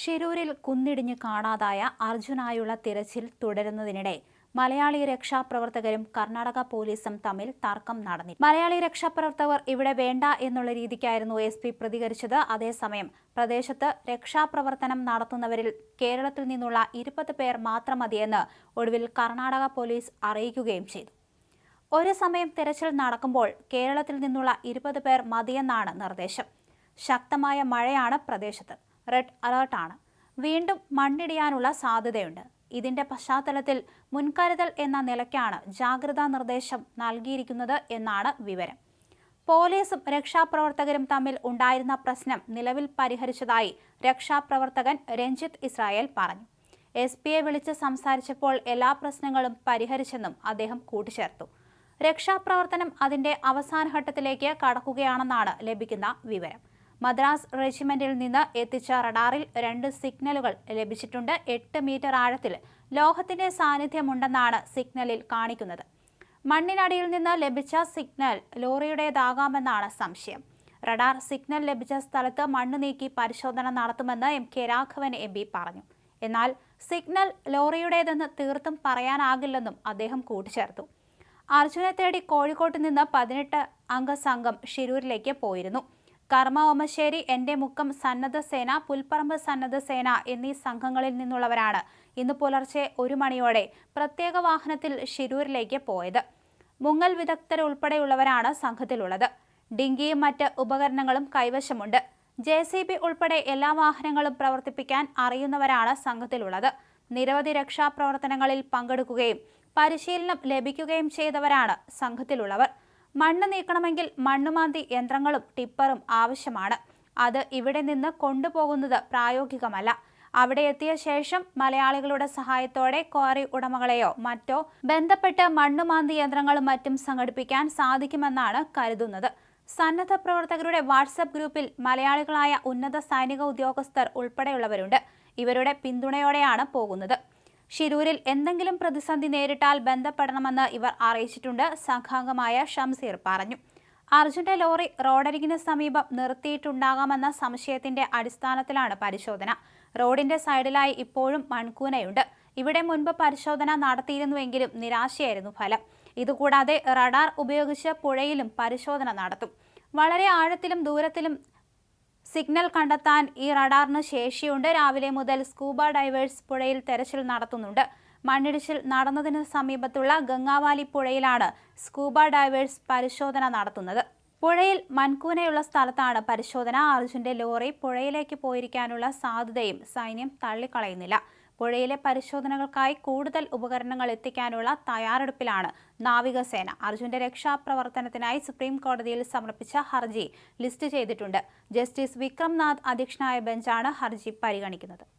ഷിരൂരിൽ കുന്നിടിഞ്ഞ് കാണാതായ അർജുനായുള്ള തിരച്ചിൽ തുടരുന്നതിനിടെ മലയാളി രക്ഷാപ്രവർത്തകരും കർണാടക പോലീസും തമ്മിൽ തർക്കം നടന്നി മലയാളി രക്ഷാപ്രവർത്തകർ ഇവിടെ വേണ്ട എന്നുള്ള രീതിക്കായിരുന്നു എസ് പി പ്രതികരിച്ചത്. അതേസമയം പ്രദേശത്ത് രക്ഷാപ്രവർത്തനം നടത്തുന്നവരിൽ കേരളത്തിൽ നിന്നുള്ള ഇരുപത് പേർ മാത്രം മതിയെന്ന് ഒടുവിൽ കർണാടക പോലീസ് അറിയിക്കുകയും ചെയ്തു. ഒരു സമയം തിരച്ചിൽ നടക്കുമ്പോൾ കേരളത്തിൽ നിന്നുള്ള ഇരുപത് പേർ മതിയെന്നാണ് നിർദ്ദേശം. ശക്തമായ മഴയാണ് പ്രദേശത്ത്. റെഡ് അലേർട്ടാണ് വീണ്ടും മണ്ണിടിയാനുള്ള സാധ്യതയുണ്ട്. ഇതിന്റെ പശ്ചാത്തലത്തിൽ മുൻകരുതൽ എന്ന നിലയ്ക്കാണ് ജാഗ്രതാ നിർദ്ദേശം നൽകിയിരിക്കുന്നത് എന്നാണ് വിവരം. പോലീസും രക്ഷാപ്രവർത്തകരും തമ്മിൽ ഉണ്ടായിരുന്ന പ്രശ്നം നിലവിൽ പരിഹരിച്ചതായി രക്ഷാപ്രവർത്തകൻ രഞ്ജിത്ത് ഇസ്രായേൽ പറഞ്ഞു. എസ് പിയെ വിളിച്ച് സംസാരിച്ചപ്പോൾ എല്ലാ പ്രശ്നങ്ങളും പരിഹരിച്ചെന്നും അദ്ദേഹം കൂട്ടിച്ചേർത്തു. രക്ഷാപ്രവർത്തനം അതിന്റെ അവസാന ഘട്ടത്തിലേക്ക് കടക്കുകയാണെന്നാണ് ലഭിക്കുന്ന വിവരം. മദ്രാസ് റെജിമെന്റിൽ നിന്ന് എത്തിച്ച റഡാറിൽ രണ്ട് സിഗ്നലുകൾ ലഭിച്ചിട്ടുണ്ട്. എട്ട് മീറ്റർ ആഴത്തിൽ ലോഹത്തിന്റെ സാന്നിധ്യമുണ്ടെന്നാണ് സിഗ്നലിൽ കാണിക്കുന്നത്. മണ്ണിനടിയിൽ നിന്ന് ലഭിച്ച സിഗ്നൽ ലോറിയുടേതാകാമെന്നാണ് സംശയം. റഡാർ സിഗ്നൽ ലഭിച്ച സ്ഥലത്ത് മണ്ണ് നീക്കി പരിശോധന നടത്തുമെന്ന് M K Raghavan M P പറഞ്ഞു. എന്നാൽ സിഗ്നൽ ലോറിയുടേതെന്ന് തീർത്തും പറയാനാകില്ലെന്നും അദ്ദേഹം കൂട്ടിച്ചേർത്തു. അർജുനെ തേടി കോഴിക്കോട്ട് നിന്ന് പതിനെട്ട് അംഗ സംഘം ഷിരൂരിലേക്ക് പോയിരുന്നു. കർമ്മ ഓമശ്ശേരി എന്റെ മുക്കം സന്നദ്ധ സേന പുൽപ്പറമ്പ് സന്നദ്ധ സേന എന്നീ സംഘങ്ങളിൽ നിന്നുള്ളവരാണ് ഇന്ന് പുലർച്ചെ ഒരു മണിയോടെ പ്രത്യേക വാഹനത്തിൽ ഷിരൂരിലേക്ക് പോയത്. മുങ്ങൽ വിദഗ്ധരുൾപ്പെടെയുള്ളവരാണ് സംഘത്തിലുള്ളത്. ഡിങ്കിയും മറ്റ് ഉപകരണങ്ങളും കൈവശമുണ്ട്. ജെ സി ബി ഉൾപ്പെടെ എല്ലാ വാഹനങ്ങളും പ്രവർത്തിപ്പിക്കാൻ അറിയുന്നവരാണ് സംഘത്തിലുള്ളത്. നിരവധി രക്ഷാപ്രവർത്തനങ്ങളിൽ പങ്കെടുക്കുകയും പരിശീലനം ലഭിക്കുകയും ചെയ്തവരാണ് സംഘത്തിലുള്ളവർ. മണ്ണ് നീക്കണമെങ്കിൽ മണ്ണുമാന്തി യന്ത്രങ്ങളും ടിപ്പറും ആവശ്യമാണ്. അത് ഇവിടെ നിന്ന് കൊണ്ടുപോകുന്നത് പ്രായോഗികമല്ല. അവിടെ എത്തിയ ശേഷം മലയാളികളുടെ സഹായത്തോടെ ക്വാറി ഉടമകളെയോ മറ്റോ ബന്ധപ്പെട്ട് മണ്ണുമാന്തി യന്ത്രങ്ങളും മറ്റും സംഘടിപ്പിക്കാൻ സാധിക്കുമെന്നാണ് കരുതുന്നത്. സന്നദ്ധ പ്രവർത്തകരുടെ വാട്സപ്പ് ഗ്രൂപ്പിൽ മലയാളികളായ ഉന്നത സൈനിക ഉദ്യോഗസ്ഥർ ഉൾപ്പെടെയുള്ളവരുണ്ട്. ഇവരുടെ പിന്തുണയോടെയാണ് പോകുന്നത്. ഷിരൂരിൽ എന്തെങ്കിലും പ്രതിസന്ധി നേരിട്ടാൽ ബന്ധപ്പെടണമെന്ന് ഇവർ അറിയിച്ചിട്ടുണ്ട് സംഘാംഗമായ ഷംസീർ പറഞ്ഞു. അർജുന്റെ ലോറി റോഡരികിന് സമീപം നിർത്തിയിട്ടുണ്ടാകാമെന്ന സംശയത്തിന്റെ അടിസ്ഥാനത്തിലാണ് പരിശോധന. റോഡിന്റെ സൈഡിലായി ഇപ്പോഴും മൺകൂനയുണ്ട്. ഇവിടെ മുൻപ് പരിശോധന നടത്തിയിരുന്നുവെങ്കിലും നിരാശയായിരുന്നു ഫലം. ഇതുകൂടാതെ റഡാർ ഉപയോഗിച്ച് പുഴയിലും പരിശോധന നടത്തും. വളരെ ആഴത്തിലും ദൂരത്തിലും സിഗ്നൽ കണ്ടെത്താൻ ഈ റഡാറിന് ശേഷിയുണ്ട്. രാവിലെ മുതൽ സ്കൂബ ഡൈവേഴ്സ് പുഴയിൽ തെരച്ചിൽ നടത്തുന്നുണ്ട്. മണ്ണിടിച്ചിൽ നടന്നതിന് സമീപത്തുള്ള ഗംഗാവാലി പുഴയിലാണ് സ്കൂബ ഡൈവേഴ്സ് പരിശോധന നടത്തുന്നത്. പുഴയിൽ മൺകൂനയുള്ള സ്ഥലത്താണ് പരിശോധന. അർജുന്റെ ലോറി പുഴയിലേക്ക് പോയിരിക്കാനുള്ള സാധ്യതയും സൈന്യം തള്ളിക്കളയുന്നില്ല. പുഴയിലെ പരിശോധനകൾക്കായി കൂടുതൽ ഉപകരണങ്ങൾ എത്തിക്കാനുള്ള തയ്യാറെടുപ്പിലാണ് നാവികസേന. അർജുന്റെ രക്ഷാപ്രവർത്തനത്തിനായി സുപ്രീം കോടതിയിൽ സമർപ്പിച്ച ഹർജി ലിസ്റ്റ് ചെയ്തിട്ടുണ്ട്. ജസ്റ്റിസ് വിക്രംനാഥ് അധ്യക്ഷനായ ബെഞ്ചാണ് ഹർജി പരിഗണിക്കുന്നത്.